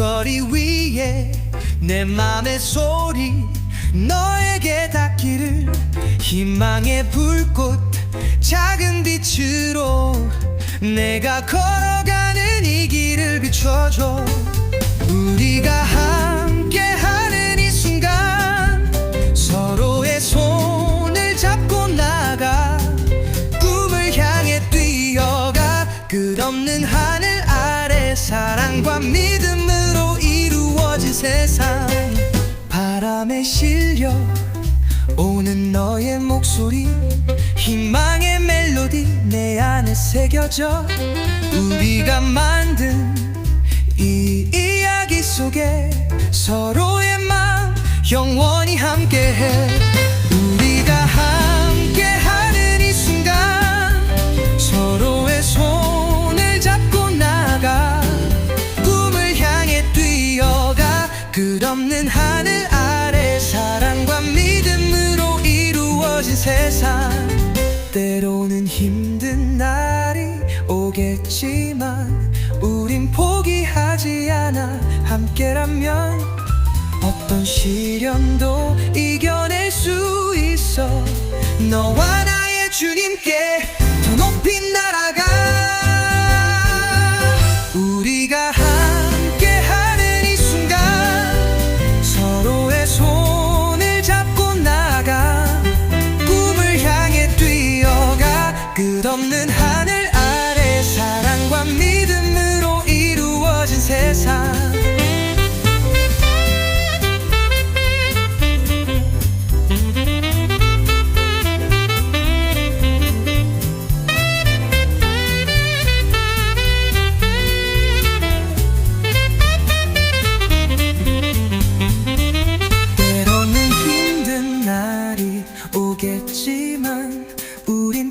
머리 위에 내 맘의 소리 너에게 닿기를 희망의 불꽃 작은 빛으로 내가 걸어가는 이 길을 비춰줘. 우리가 바람에 실려 오는 너의 목소리 희망의 멜로디 내 안에 새겨져. 우리가 만 하늘 아래 사랑과 믿음으로 이루어진 세상. 때로는 힘든 날이 오겠지만 우린 포기하지 않아 함께라면 어떤 시련도 이겨낼 수 있어. 너와 나의 주님께 더 높이 날아가 우리가 함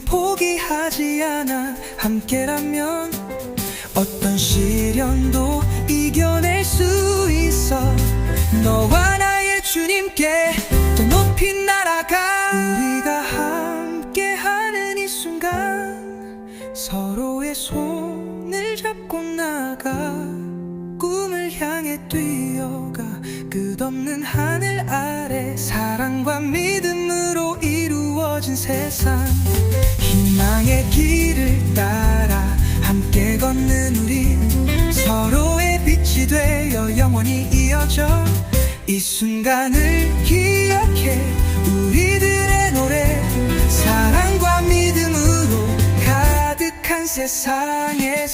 포기하지 않아. 함께라면 어떤 시련도 이겨낼 수 있어. 너와 나의 주님께 더 높이 날아가. 우리가 함께하는 이 순간 서로의 손을 잡고 나가. 꿈을 향해 뛰어가. 끝없는 하늘 아래 사랑과 믿음으로 이루어진 세상 희망의 길을 따라 함께 걷는 우리. 서로의 빛이 되어 영원히 이어져 이 순간을 기억해 우리들의 노래. 사랑과 믿음으로 가득한 세상에